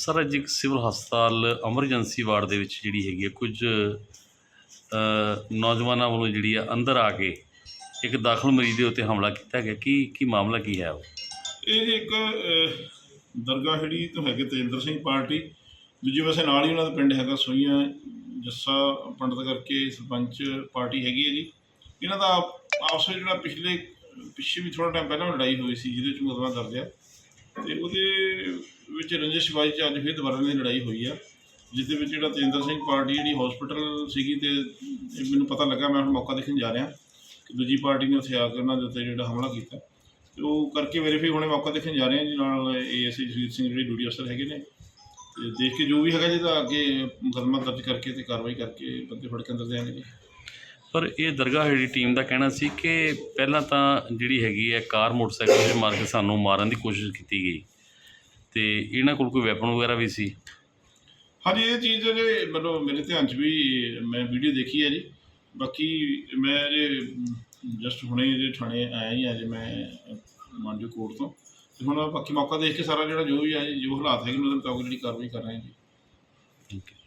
Sir ਅੱਜ ਇੱਕ civil ਹਸਪਤਾਲ ਐਮਰਜੈਂਸੀ ਵਾਰਡ ਦੇ ਵਿੱਚ ਜਿਹੜੀ ਹੈਗੀ ਹੈ ਕੁਝ ਨੌਜਵਾਨਾਂ ਵੱਲੋਂ ਜਿਹੜੀ ਆ ਅੰਦਰ ਆ ਕੇ ਇੱਕ ਦਾਖਲ ਮਰੀਜ਼ ਦੇ ਉੱਤੇ ਹਮਲਾ ਕੀਤਾ ਗਿਆ। ਕੀ ਕੀ ਮਾਮਲਾ ਕੀ ਹੈ ਉਹ? ਇਹ ਇੱਕ ਅਹ, ਦਰਗਾਹ ਤੋਂ ਹੈਗੇ ਤੇਜਿੰਦਰ ਸਿੰਘ ਪਾਰਟੀ ਦੂਜੇ ਪਾਸੇ ਨਾਲ ਹੀ ਉਹਨਾਂ ਦਾ ਪਿੰਡ ਹੈਗਾ ਸੋਈਆਂ ਜੱਸਾ ਪੰਡਤ ਕਰਕੇ ਸਰਪੰਚ ਪਾਰਟੀ ਹੈਗੀ ਹੈ ਜੀ। ਇਹਨਾਂ ਦਾ ਆਪਸ ਵਿੱਚ ਜਿਹੜਾ ਪਿਛਲੇ ਪਿੱਛੇ ਵੀ ਥੋੜਾ ਟਾਈਮ ਪਹਿਲਾਂ ਲੜਾਈ ਹੋਈ ਸੀ ਜਿਹਦੇ ਵਿੱਚ ਮੁਕੱਦਮਾ ਦਰਜ ਹੈ ਤੇ ਉਹਦੇ ਵਿੱਚ ਰੰਜਿਸ਼ ਚ ਅੱਜ ਫਿਰ ਦੁਬਾਰਾ ਦੀ ਲੜਾਈ ਹੋਈ ਆ ਜਿਸ ਦੇ ਵਿੱਚ ਜਿਹੜਾ ਤੇਜਿੰਦਰ ਸਿੰਘ ਪਾਰਟੀ ਜਿਹੜੀ ਹਸਪੀਟਲ ਸੀਗੀ ਤੇ ਇਹ ਮੈਨੂੰ ਪਤਾ ਲੱਗਾ, ਮੈਂ ਹੁਣ ਮੌਕਾ ਦੇਖਣ ਜਾ ਰਿਹਾ ਕਿ ਦੂਜੀ ਪਾਰਟੀ ਨੇ ਉੱਥੇ ਆ ਕੇ ਉਹਨਾਂ ਦੇ ਉੱਤੇ ਜਿਹੜਾ ਹਮਲਾ ਕੀਤਾ। ਤੇ ਉਹ ਕਰਕੇ ਵੈਰੀਫਾਈ ਹੁਣੇ ਮੌਕਾ ਦੇਖਣ ਜਾ ਰਹੇ ਹਾਂ ਜੀ ਨਾਲ ਏਐਸਆਈ ਜਗਜੀਤ ਸਿੰਘ ਜਿਹੜੇ ਡਿਊਟੀ ਅਫਸਰ ਹੈਗੇ ਨੇ, ਤੇ ਦੇਖ ਕੇ ਜੋ ਵੀ ਹੈਗਾ ਜਿਹਦਾ ਅੱਗੇ ਮੁਕੱਦਮਾ ਦਰਜ ਕਰਕੇ ਤੇ ਕਾਰਵਾਈ ਕਰਕੇ ਬੰਦੇ ਫੜ ਕੇ ਅੰਦਰ ਦੇਣਗੇ ਜੀ ਪਰ ਇਹ ਦਰਗਾਹ ਜਿਹੜੀ ਟੀਮ ਦਾ ਕਹਿਣਾ ਸੀ ਕਿ ਪਹਿਲਾਂ ਤਾਂ ਜਿਹੜੀ ਹੈਗੀ ਹੈ ਕਾਰ ਮੋਟਰਸਾਈਕਲ ਤੇ ਮਾਰ ਕੇ ਸਾਨੂੰ ਮਾਰਨ ਦੀ ਕੋਸ਼ਿਸ਼ ਕੀਤੀ ਗਈ। ਤੇ ਇਹਨਾਂ ਕੋਲ ਕੋਈ ਵੈਪਨ ਵਗੈਰਾ ਵੀ ਸੀ? ਹਾਂਜੀ ਇਹ ਚੀਜ਼ ਜਿਹੜੇ ਮਤਲਬ ਮੇਰੇ ਧਿਆਨ 'ਚ ਵੀ ਮੈਂ ਵੀਡੀਓ ਦੇਖੀ ਹੈ ਜੀ। ਬਾਕੀ ਮੈਂ ਜੇ ਜਸਟ ਹੁਣੇ ਜੇ ਥਾਣੇ ਆਇਆ ਹੀ ਅੱਜ ਮੈਂ ਮਾਨਜੋ ਕੋਰਟ ਤੋਂ। ਤੇ ਹੁਣ ਬਾਕੀ ਮੌਕਾ ਦੇਖ ਕੇ ਸਾਰਾ ਜਿਹੜਾ ਜੋ ਵੀ ਹੈ ਜੀ, ਜੋ ਹਾਲਾਤ ਹੈਗੇ ਨੇ ਉਹਦੇ ਮੁਤਾਬਕ ਜਿਹੜੀ ਕਾਰਵਾਈ ਕਰ ਰਹੇ ਹਾਂ ਜੀ। ਠੀਕ ਹੈ